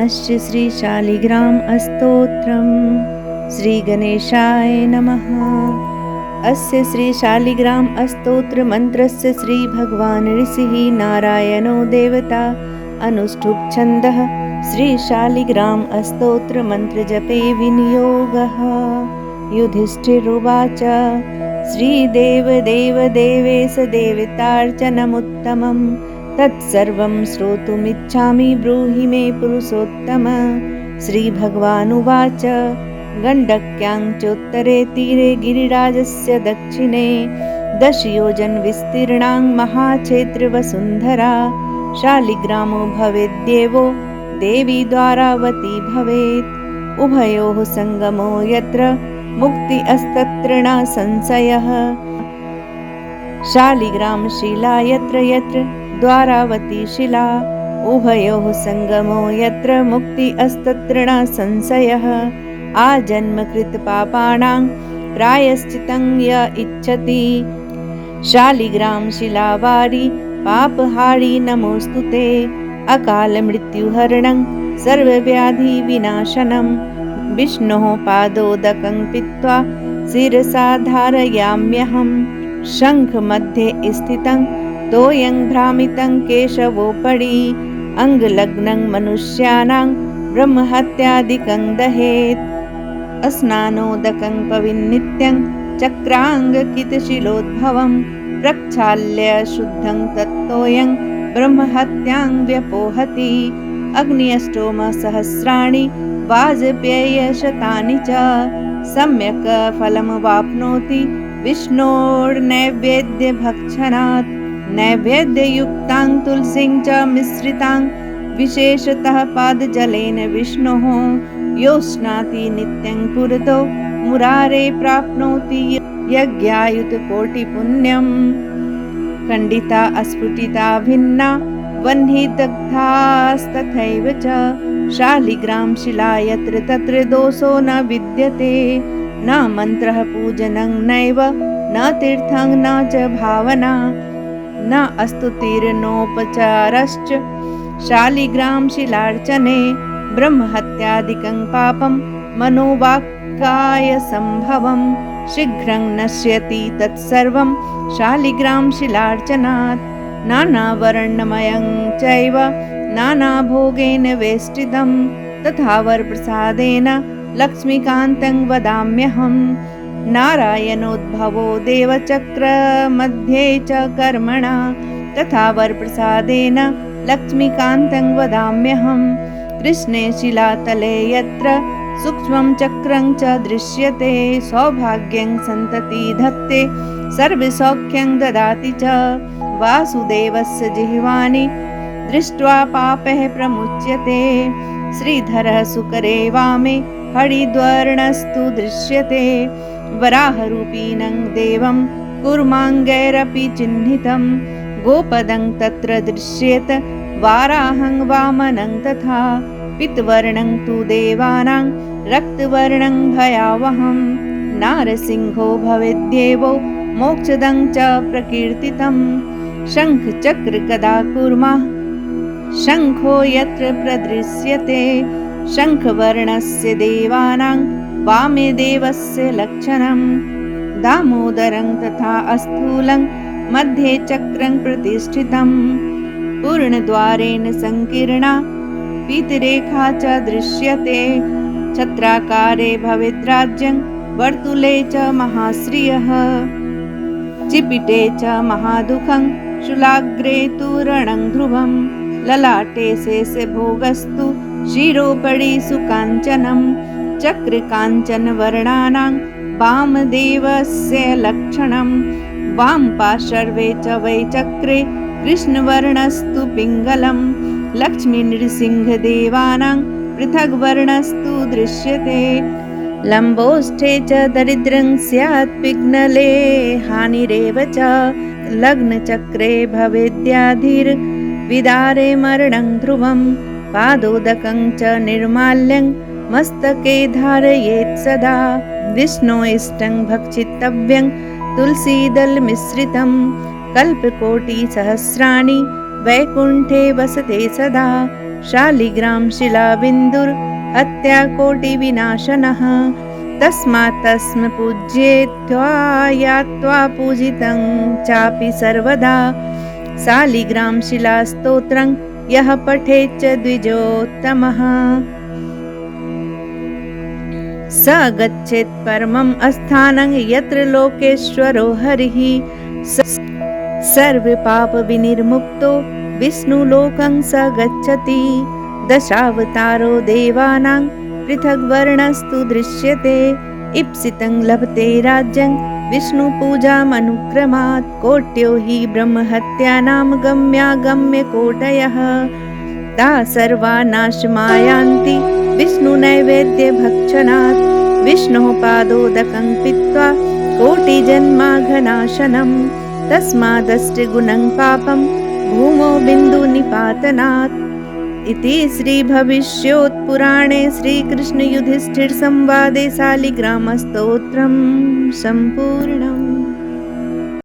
ॐ अस्य श्रीशालिग्राम अस्तोत्रम्। श्रीगणेशाय नमः। अस्य श्रीशालिग्राम अस्तोत्रमन्त्रस्य श्रीभगवान् ऋषिः नारायणो देवता अनुष्ठुप्छन्दः श्रीशालिग्राम अस्तोत्रमन्त्रजपे विनियोगः। युधिष्ठिरुवाच श्रीदेवदेवदेवेश देवतार्चनमुत्तमम् तत्सर्वं श्रोतुमिच्छामि ब्रूहि मे पुरुषोत्तम। श्रीभगवानुवाच गण्डक्यां चोत्तरे तीरे गिरिराजस्य दक्षिणे दशयोजनविस्तीर्णां महाक्षेत्रवसुन्धरा शालिग्रामो भवेद्देवो देवी द्वारावती भवेत्। उभयोः सङ्गमो यत्र मुक्ति अस्तत्र न संशयः शालिग्रामशिला यत्र यत्र द्वारावती शिला। उभयोः सङ्गमो यत्र मुक्ति अस्तत्र न संशयः आजन्मकृतपापाणां प्रायश्चितं य इच्छति। शालिग्रामशिलावारि पापहारी नमोऽस्तु ते। अकालमृत्युहरणं सर्वव्याधिविनाशनं विष्णोः पादोदकं पीत्वा शिरसा धारयाम्यहम् शङ्खमध्ये स्थितं तोयं भ्रामितं केशवोपरि अङ्गलग्नं मनुष्याणां ब्रह्महत्यादिकं दहेत्। अस्नानोदकं पविन्नित्यं चक्राङ्गकितशिलोद्भवं प्रक्षाल्य शुद्धं तत्तोयं ब्रह्महत्यां व्यपोहति अग्न्यष्टोमसहस्राणि वाजपेयशतानि च सम्यक् फलमवाप्नोति विष्णोर्नैवेद्यभक्षणात् नैवेद्ययुक्तां तुलसीं च मिश्रितां विशेषतः पादजलेन विष्णोः। योष्णाति नित्यं पुरतो मुरारे प्राप्नोति यज्ञायुतकोटिपुण्यम् खण्डिता अस्फुटिता भिन्ना वह्निदग्धास्तथैव च। शालिग्रामशिला यत्र तत्र दोषो न विद्यते। न मन्त्रः पूजनं नैव न तीर्थं न च भावना न अस्तुतिर्नोपचारश्च शालिग्रामशिलार्चने ब्रह्महत्यादिकं पापं मनोवाक्कायसम्भवं शीघ्रं नश्यति तत्सर्वं। शालिग्रामशिलार्चनात् नानावर्णमयं चैव नानाभोगेन वेष्टितं तथा वरप्रसादेन लक्ष्मीकान्तं वदाम्यहम् नारायणोद्भवो देवचक्रमध्ये च कर्मणा तथा वरप्रसादेन लक्ष्मीकान्तं वदाम्यहम्। कृष्णे शिलातले यत्र सूक्ष्मं चक्रं च दृश्यते सौभाग्यं सन्तति धत्ते सर्वसौख्यं ददाति च वासुदेवस्य जिह्वानि दृष्ट्वा पापः प्रमुच्यते श्रीधरः सुकरे वामे हरिद्वर्णस्तु दृश्यते वराहरूपीनं देवं कुर्माङ्गैरपि चिह्नितं। गोपदं तत्र दृश्येत वाराहं वामनं तथा पितवर्णं तु देवानां रक्तवर्णं भयावहं। नारसिंहो भवेद्देवो मोक्षदं च प्रकीर्तितं। शङ्खचक्रकदा कुर्मः शङ्खो यत्र प्रदृश्यते शङ्खवर्णस्य देवानां वामे देवस्य लक्षणं दामोदरं तथा अस्थूलं मध्ये चक्रं प्रतिष्ठितं पूर्णद्वारेण सङ्कीर्णा पीतरेखा च दृश्यते। छत्राकारे भवेद्राज्यं वर्तुले च महाश्रियः। चिपिटे च महादुःखं शूलाग्रे तु रणं ध्रुवं। ललाटे शेषभोगस्तु शिरोपरि सुकाञ्चनं चक्रकाञ्चनवर्णानां वामदेवस्य लक्षणं। वाम्पाशर्वे च वै चक्रे कृष्णवर्णस्तु पिङ्गलं। लक्ष्मीनृसिंहदेवानां पृथग्वर्णस्तु दृश्यते। लम्बोष्ठे च दरिद्रं स्यात् पिग्नले हानिरेव च लग्नचक्रे भवेद्याधिर्विदारे मरणं ध्रुवं पादोदकं च निर्माल्यं मस्तके धारयेत् सदा। विष्णो इष्टं भक्षितव्यं तुलसीदलमिश्रितं कल्पकोटिसहस्राणि वैकुण्ठे वसते सदा। शालिग्राम शिलाबिन्दुर् हत्याकोटिविनाशनः तस्मात् तस्म पूज्येत्वा पूजितं चापि सर्वदा। शालिग्राम शिलास्तोत्रं यः पठेच्च द्विजोत्तमः स गच्छेत् परमम् अस्थानं यत्र लोकेश्वरो हरिः। सर्वपापविनिर्मुक्तो विष्णुलोकं स गच्छति। दशावतारो देवानां पृथग्वर्णस्तु दृश्यते। इप्सितं लभते राज्यं विष्णुपूजामनुक्रमात्। कोट्यो हि ब्रह्महत्यानां गम्यागम्यकोटयः सर्वा नाशमायान्ति। विष्णुनैवेद्यभक्षणात् विष्णोः पादोदकं पीत्वा कोटिजन्माघनाशनं तस्मादष्टगुणं पापं भूमौ बिन्दुनिपातनात्। इति श्रीभविष्योत्पुराणे श्रीकृष्णयुधिष्ठिरसंवादे शालिग्रामस्तोत्रं सम्पूर्णम्